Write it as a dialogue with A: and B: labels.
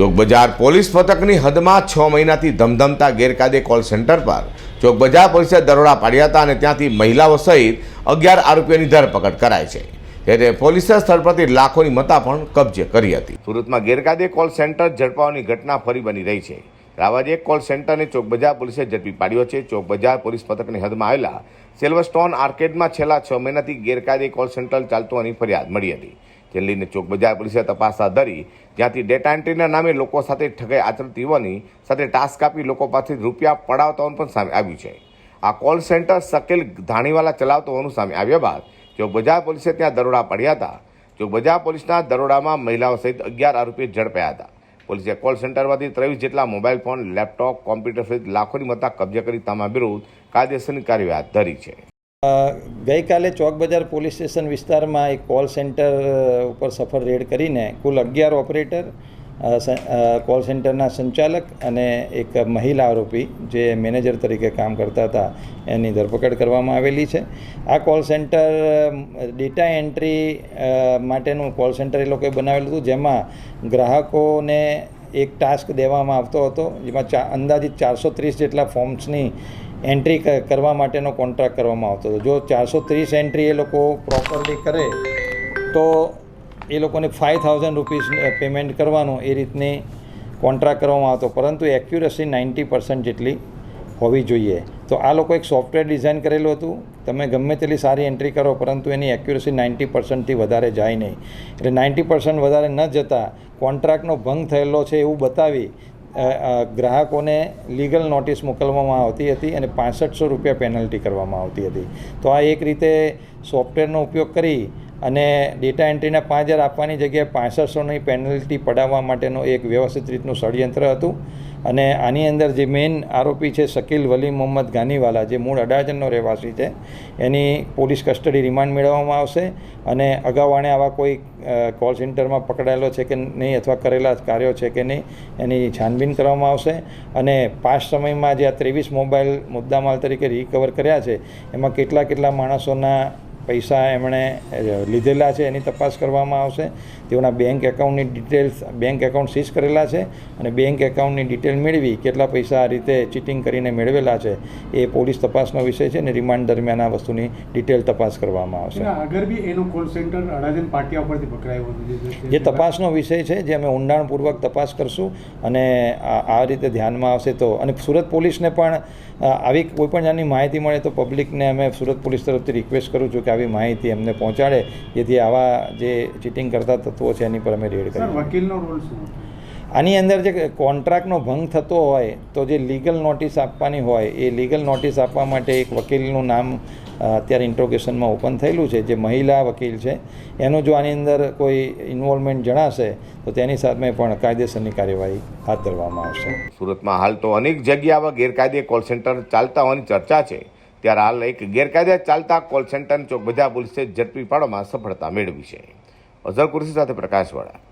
A: Chowkbazar police પથકની હદમાં છ મહિનાથી ધમધમતા ગેરકાયદે કોલ સેન્ટર પર. ચોકબજાર પોલીસે દરોડા પાડ્યા હતા અને ત્યાંથી મહિલાઓ સહિત અગિયાર આરોપીઓની ધરપકડ કરાઈ છે. ત્યારે પોલીસે સ્થળ પરથી લાખોની મતા પણ કબજે કરી હતી. સુરતમાં ગેરકાયદે કોલ સેન્ટર ઝડપાવાની ઘટના ફરી બની રહી છે. આવા જ એક કોલ સેન્ટરને ચોકબજાર પોલીસે ઝડપી પાડ્યો છે. ચોક બજાર પોલીસ મથકની હદમાં આવેલા સિલ્વરસ્ટોન આર્કેડમાં છેલ્લા છ મહિનાથી ગેરકાયદે કોલ સેન્ટર ચાલતું હોવાની ફરિયાદ મળી હતી. જેને લઈને ચોક બજાર પોલીસે તપાસ હાથ ધરી, જ્યાંથી ડેટા એન્ટ્રીના નામે લોકો સાથે ઠગાઈ આચરતી હોવાની સાથે ટાસ્ક આપી લોકો પાસેથી રૂપિયા પડાવતા પણ સામે આવ્યું છે. આ કોલ સેન્ટર સકેલ ધાણીવાલા ચલાવતો હોવાનું સામે આવ્યા બાદ ચોક બજાર પોલીસે ત્યાં દરોડા પડ્યા હતા. ચોક બજાર પોલીસના દરોડામાં મહિલાઓ સહિત અગિયાર આરોપી ઝડપાયા હતા. પોલીસે કોલ સેન્ટરમાંથી ત્રેવીસ જેટલા મોબાઈલ ફોન લેપટોપ કોમ્પ્યુટર સહિત લાખોની મત્તા કબજે કરી તમામ વિરુદ્ધ કાયદેસરની કાર્યવાહી હાથ ધરી છે.
B: ગઈકાલે ચોક બજાર પોલીસ સ્ટેશન વિસ્તારમાં એક કોલ સેન્ટર ઉપર સફળ રેડ કરીને કુલ અગિયાર ઓપરેટર કોલ સેન્ટરના સંચાલક અને એક મહિલા આરોપી જે મેનેજર તરીકે કામ કરતા હતા, એની ધરપકડ કરવામાં આવેલી છે. આ કોલ સેન્ટર ડેટા એન્ટ્રી માટેનું કોલ સેન્ટર એ લોકોએ બનાવેલું હતું, જેમાં ગ્રાહકોને એક ટાસ્ક દેવામાં આવતો હતો, જેમાં ચા અંદાજિત ચારસો ત્રીસ જેટલા ફોર્મ્સની એન્ટ્રી કરવા માટેનો કોન્ટ્રાક્ટ કરવામાં આવતો હતો. જો ચારસો ત્રીસ એન્ટ્રી એ લોકો પ્રોપરલી કરે, તો એ લોકોને ફાઇવ થાઉઝન્ડ રૂપીસ પેમેન્ટ કરવાનું એ રીતની કોન્ટ્રાક્ટ કરવામાં આવતો. પરંતુ એક્યુરસી નાઇન્ટી પર્સન્ટ જેટલી હોવી જોઈએ. તો આ લોકો એક સોફ્ટવેર ડિઝાઇન કરેલું હતું. તમે ગમે તેટલી સારી એન્ટ્રી કરો, પરંતુ એની એક્યુરસી નાઇન્ટી પર્સન્ટથી વધારે જાય નહીં. એટલે નાઇન્ટી પર્સન્ટ વધારે ન જતાં કોન્ટ્રાક્ટનો ભંગ થયેલો છે એવું બતાવી ગ્રાહકોને લીગલ નોટિસ મોકલવામાં આવતી હતી અને પાસઠસો રૂપિયા પેનલ્ટી કરવામાં આવતી હતી. તો આ એક રીતે સોફ્ટવેરનો ઉપયોગ કરી અને ડેટા એન્ટ્રીના પાંચ હજાર આપવાની જગ્યાએ પાંસઠસોની પેનલ્ટી પડાવવા માટેનું એક વ્યવસ્થિત રીતનું ષડયંત્ર હતું. અને આની અંદર જે મેઇન આરોપી છે શકીલ વલી મોહમ્મદ ગાનીવાલા, જે મૂળ અડાજણનો રહેવાસી છે, એની પોલીસ કસ્ટડી રિમાન્ડ મેળવવામાં આવશે. અને અગાઉ આણે આવા કોઈ કોલ સેન્ટરમાં પકડાયેલો છે કે નહીં અથવા કરેલા કાર્યો છે કે નહીં, એની છાનબીન કરવામાં આવશે. અને પાસ્ટ સમયમાં જે આ ત્રેવીસ મોબાઈલ મુદ્દામાલ તરીકે રિકવર કર્યા છે, એમાં કેટલા કેટલા માણસોના પૈસા એમણે લીધેલા છે એની તપાસ કરવામાં આવશે. તેઓના બેંક એકાઉન્ટની ડિટેલ્સ બેંક એકાઉન્ટ સીઝ કરેલા છે અને બેંક એકાઉન્ટની ડિટેલ મેળવી કેટલા પૈસા આ રીતે ચીટિંગ કરીને મેળવેલા છે એ પોલીસ તપાસનો વિષય છે અને રિમાન્ડ દરમિયાન આ વસ્તુની ડિટેલ તપાસ કરવામાં આવશે.
C: આગળ બી એનું કોલ સેન્ટર અડાજણ પાટિયા ઉપરથી પકડાયું
B: જે તપાસનો વિષય છે જે અમે ઊંડાણપૂર્વક તપાસ કરશું અને આ આ રીતે ધ્યાનમાં આવશે તો અને સુરત પોલીસને પણ આવી કોઈપણ જાતની માહિતી મળે તો પબ્લિકને અમે સુરત પોલીસ તરફથી રિક્વેસ્ટ કરું છું કે આવી માહિતી અમને પહોંચાડે જેથી આવા જે ચીટિંગ કરતા તત્વો છે એની પર અમે રેડ
C: સર
B: કરીએ.
C: વકીલનો રોલ શું?
B: આની અંદર જે કોન્ટ્રાક્ટનો ભંગ થતો હોય તો જે લીગલ નોટિસ આપવાની હોય એ લીગલ નોટિસ આપવા માટે એક વકીલનું નામ અત્યારે ઇન્ટ્રોગેશનમાં ઓપન થયેલું છે જે મહિલા વકીલ છે. એનું જો આની અંદર કોઈ ઇન્વોલ્વમેન્ટ જણાશે તો તેની સામે પણ કાયદેસરની કાર્યવાહી હાથ ધરવામાં આવશે.
A: સુરતમાં હાલ તો અનેક જગ્યાએ ગેરકાયદે કોલ સેન્ટર ચાલતા હોવાની ચર્ચા છે. ત્યારે હાલ એક ગેરકાયદે ચાલતા કોલ સેન્ટર ચોક બધા પોલીસે ઝડપી પાડવામાં સફળતા મેળવી છે. અઝર કુરશી સાથે પ્રકાશવાળા.